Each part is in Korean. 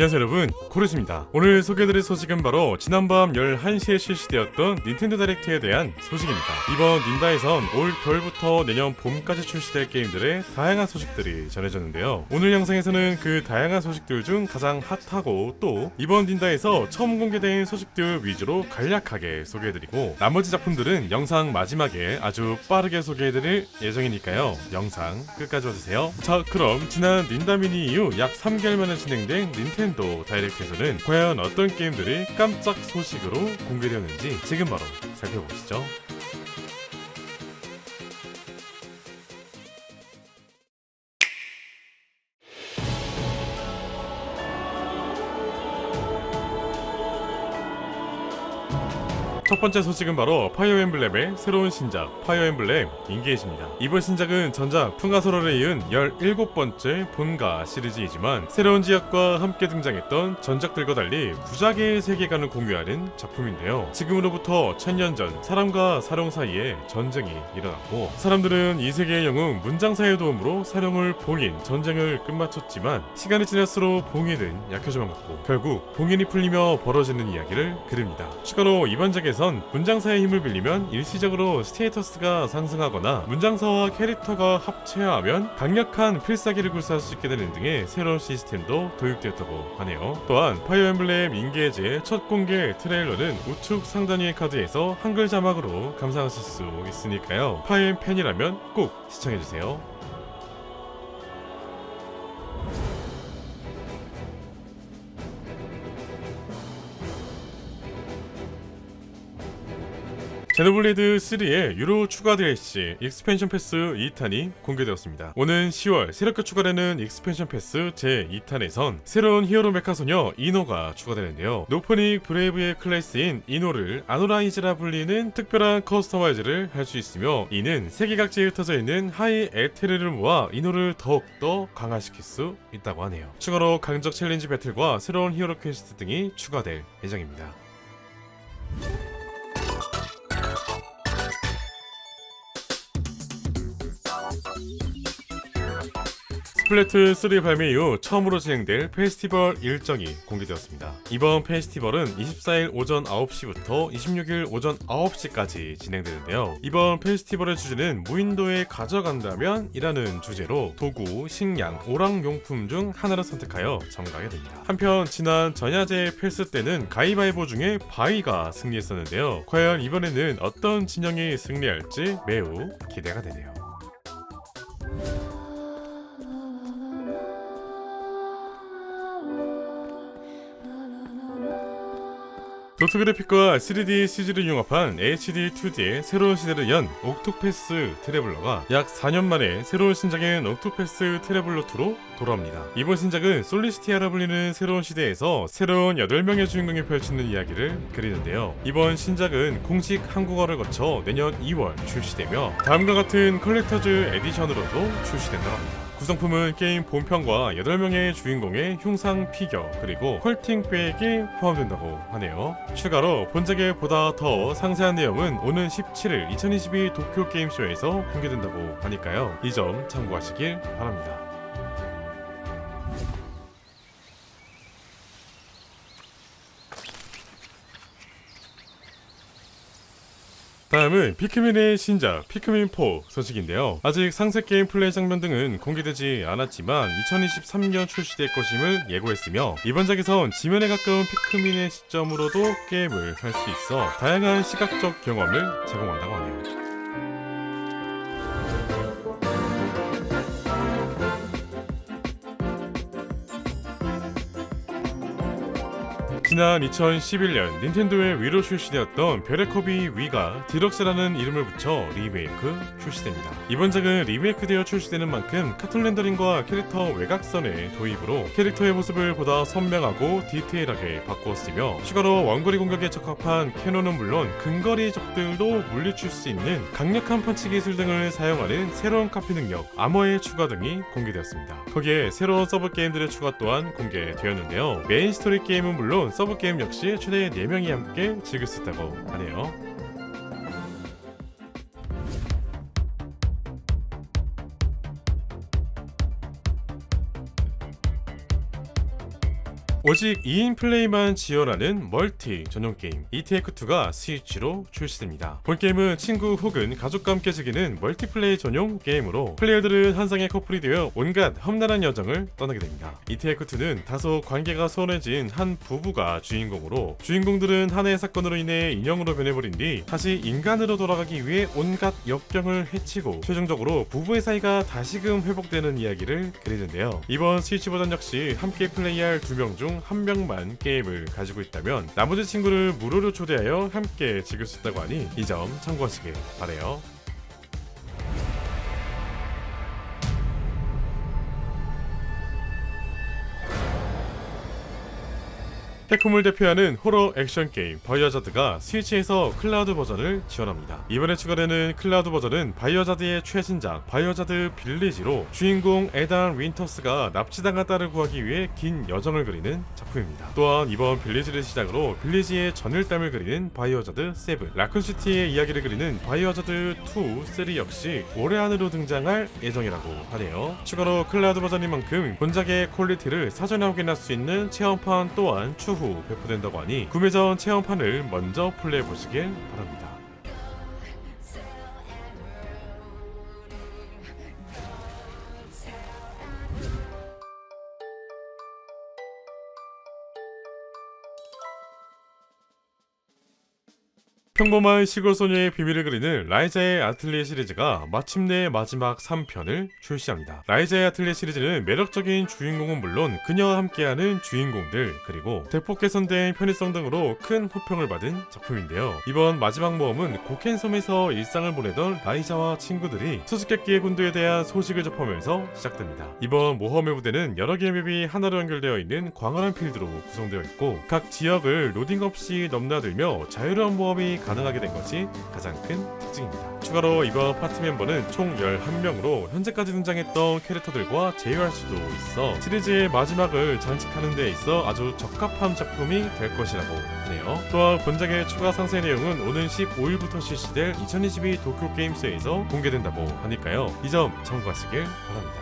안녕하세요 여러분. 코르스입니다. 오늘 소개해드릴 소식은 바로 지난밤 11시에 실시되었던 닌텐도 다이렉트에 대한 소식입니다. 이번 닌다에선 올 겨울부터 내년 봄까지 출시될 게임들의 다양한 소식들이 전해졌는데요. 오늘 영상에서는 그 다양한 소식들 중 가장 핫하고 또 이번 닌다에서 처음 공개된 소식들 위주로 간략하게 소개해드리고 나머지 작품들은 영상 마지막에 아주 빠르게 소개해드릴 예정이니까요. 영상 끝까지 봐주세요. 자 그럼 지난 닌다 미니 이후 약 3개월 만에 진행된 닌텐도 다이렉트에서는 과연 어떤 게임들이 깜짝 소식으로 공개되었는지 지금 바로 살펴보시죠. 첫 번째 소식은 바로 파이어 엠블렘의 새로운 신작 파이어 엠블렘 인게이지입니다. 이번 신작은 전작 풍가소설에 이은 17번째 본가 시리즈이지만 새로운 지역과 함께 등장했던 전작들과 달리 구작의 세계관을 공유하는 작품인데요. 지금으로부터 천년 전 사람과 사령 사이에 전쟁이 일어났고 사람들은 이 세계의 영웅 문장사의 도움으로 사령을 봉인 전쟁을 끝마쳤지만 시간이 지날수록 봉인은 약해져만 갔고 결국 봉인이 풀리며 벌어지는 이야기를 그립니다. 추가로 이번 작에 선 문장사의 힘을 빌리면 일시적으로 스테이터스가 상승하거나 문장사와 캐릭터가 합체하면 강력한 필살기를 굴사할 수 있게 되는 등의 새로운 시스템도 도입되었다고 하네요. 또한 파이어 엠블렘 인게이지의 첫 공개 트레일러는 우측 상단 위의 카드에서 한글 자막으로 감상하실 수 있으니까요. 파이어 팬이라면 꼭 시청해주세요. 제노블레이드 3의 유로 추가 DLC 익스펜션 패스 2탄이 공개되었습니다. 오는 10월 새롭게 추가되는 익스펜션 패스 제 2탄에선 새로운 히어로 메카 소녀 이노가 추가되는데요. 노포닉 브레이브의 클래스인 이노를 아노라이즈라 불리는 특별한 커스터마이즈를 할 수 있으며 이는 세계 각지에 흩어져 있는 하이 에테르를 모아 이노를 더욱더 강화시킬 수 있다고 하네요. 추가로 강적 챌린지 배틀과 새로운 히어로 퀘스트 등이 추가될 예정입니다. 플래트 3 발매 이후 처음으로 진행될 페스티벌 일정이 공개되었습니다. 이번 페스티벌은 24일 오전 9시부터 26일 오전 9시까지 진행되는데요. 이번 페스티벌의 주제는 무인도에 가져간다면 이라는 주제로 도구, 식량, 오락용품 중 하나를 선택하여 참가하게 됩니다. 한편 지난 전야제 패스 때는 가위바위보 중에 바위가 승리했었는데요. 과연 이번에는 어떤 진영이 승리할지 매우 기대가 되네요. 도트 그래픽과 3D CG를 융합한 HD 2D의 새로운 시대를 연 옥토패스 트래블러가 약 4년 만에 새로운 신작인 옥토패스 트래블러 2로 돌아옵니다. 이번 신작은 솔리스티아라 불리는 새로운 시대에서 새로운 8명의 주인공이 펼치는 이야기를 그리는데요. 이번 신작은 공식 한국어를 거쳐 내년 2월 출시되며 다음과 같은 컬렉터즈 에디션으로도 출시된다고 합니다. 구성품은 게임 본편과 8명의 주인공의 흉상 피겨 그리고 컬팅 백이 포함된다고 하네요. 추가로 본작의 보다 더 상세한 내용은 오는 17일 2022 도쿄 게임쇼에서 공개된다고 하니까요. 이 점 참고하시길 바랍니다. 다음은 피크민의 신작 피크민4 소식인데요. 아직 상세 게임 플레이 장면 등은 공개되지 않았지만 2023년 출시될 것임을 예고했으며 이번 작에선 지면에 가까운 피크민의 시점으로도 게임을 할 수 있어 다양한 시각적 경험을 제공한다고 하네요. 지난 2011년 닌텐도의 위로 출시되었던 별의 컵이 위가 디럭스라는 이름을 붙여 리메이크 출시됩니다. 이번 작은 리메이크되어 출시되는 만큼 카툰 렌더링과 캐릭터 외곽선의 도입으로 캐릭터의 모습을 보다 선명하고 디테일하게 바꾸었으며 추가로 원거리 공격에 적합한 캐논은 물론 근거리 적들도 물리칠 수 있는 강력한 펀치 기술 등을 사용하는 새로운 카피 능력 아머의 추가 등이 공개되었습니다. 거기에 새로운 서브 게임들의 추가 또한 공개되었는데요. 메인 스토리 게임은 물론 서브 게임 역시 최대 4명이 함께 즐길 수 있다고 하네요. 오직 2인 플레이만 지원하는 멀티 전용 게임 ETF2가 스위치로 출시됩니다. 본 게임은 친구 혹은 가족과 함께 즐기는 멀티플레이 전용 게임으로 플레이어들은 한 쌍의 커플이 되어 온갖 험난한 여정을 떠나게 됩니다. ETF2는 다소 관계가 소원해진 한 부부가 주인공으로 주인공들은 하나의 사건으로 인해 인형으로 변해버린 뒤 다시 인간으로 돌아가기 위해 온갖 역경을 해치고 최종적으로 부부의 사이가 다시금 회복되는 이야기를 그리는데요. 이번 스위치 버전 역시 함께 플레이할 두 명 중한 명만 게임을 가지고 있다면 나머지 친구를 무료로 초대하여 함께 즐길 수 있다고 하니 이 점 참고하시길 바래요. 캡콤을 대표하는 호러 액션 게임 바이오자드가 스위치에서 클라우드 버전을 지원합니다. 이번에 추가되는 클라우드 버전은 바이오자드의 최신작 바이오자드 빌리지로 주인공 에단 윈터스가 납치당한 딸을 구하기 위해 긴 여정을 그리는 작품입니다. 또한 이번 빌리지를 시작으로 빌리지의 전일담을 그리는 바이오자드 7, 라쿤시티의 이야기를 그리는 바이오자드 2, 3 역시 올해 안으로 등장할 예정이라고 하네요. 추가로 클라우드 버전인 만큼 본작의 퀄리티를 사전에 확인할 수 있는 체험판 또한 추후 배포된다고 하니 구매 전 체험판을 먼저 플레이해 보시길 바랍니다. 평범한 시골 소녀의 비밀을 그리는 라이자의 아틀리에 시리즈가 마침내 마지막 3편을 출시합니다. 라이자의 아틀리에 시리즈는 매력적인 주인공은 물론 그녀와 함께하는 주인공들 그리고 대폭 개선된 편의성 등으로 큰 호평을 받은 작품인데요. 이번 마지막 모험은 고켄섬에서 일상을 보내던 라이자와 친구들이 수수께끼의 군도에 대한 소식을 접하면서 시작됩니다. 이번 모험의 무대는 여러 개의 맵이 하나로 연결되어 있는 광활한 필드로 구성되어 있고 각 지역을 로딩 없이 넘나들며 자유로운 모험이 가능하게 된 것이 가장 큰 특징입니다. 추가로 이번 파티 멤버는 총 11명으로 현재까지 등장했던 캐릭터들과 제휴할 수도 있어 시리즈의 마지막을 장식하는 데 있어 아주 적합한 작품이 될 것이라고 하네요. 또한 본작의 추가 상세 내용은 오는 15일부터 실시될 2022 도쿄 게임스에서 공개된다고 하니까요. 이 점 참고하시길 바랍니다.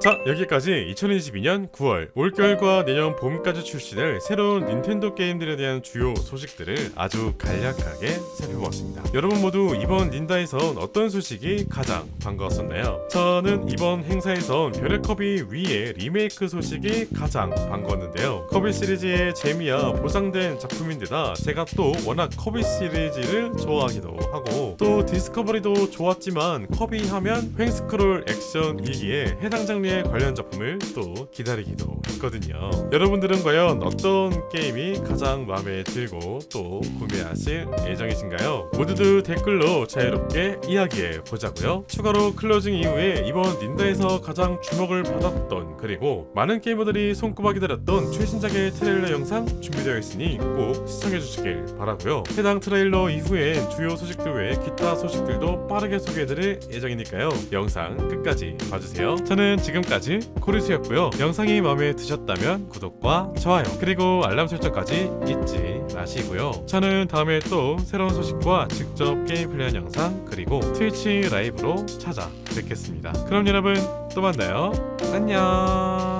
자 여기까지 2022년 9월 올겨울과 내년 봄까지 출시될 새로운 닌텐도 게임들에 대한 주요 소식들을 아주 간략하게 살펴보았습니다 여러분 모두 이번 닌다에선 어떤 소식이 가장 반가웠었나요? 저는 이번 행사에선 별의 컵이 위에 리메이크 소식이 가장 반가웠는데요 커비 시리즈의 재미야 보상된 작품인데다 제가 또 워낙 커비 시리즈를 좋아하기도 하고 또 디스커버리도 좋았지만 커비 하면 횡스크롤 액션이기에 해당 장르 의 관련 작품을 또 기다리기도 했거든요. 여러분들은 과연 어떤 게임이 가장 마음에 들고 또 구매하실 예정이신가요? 모두들 댓글로 자유롭게 이야기해 보자고요. 추가로 클로징 이후에 이번 닌다에서 가장 주목을 받았던 그리고 많은 게이머들이 손꼽아 기다렸던 최신작의 트레일러 영상 준비되어 있으니 꼭 시청해 주시길 바라고요. 해당 트레일러 이후엔 주요 소식들 외에 기타 소식들도 빠르게 소개해드릴 예정이니까요. 영상 끝까지 봐주세요. 저는 지금 까지 코리스였고요. 영상이 마음에 드셨다면 구독과 좋아요 그리고 알람 설정까지 잊지 마시고요. 저는 다음에 또 새로운 소식과 직접 게임 플레이한 영상 그리고 트위치 라이브로 찾아뵙겠습니다. 그럼 여러분 또 만나요. 안녕.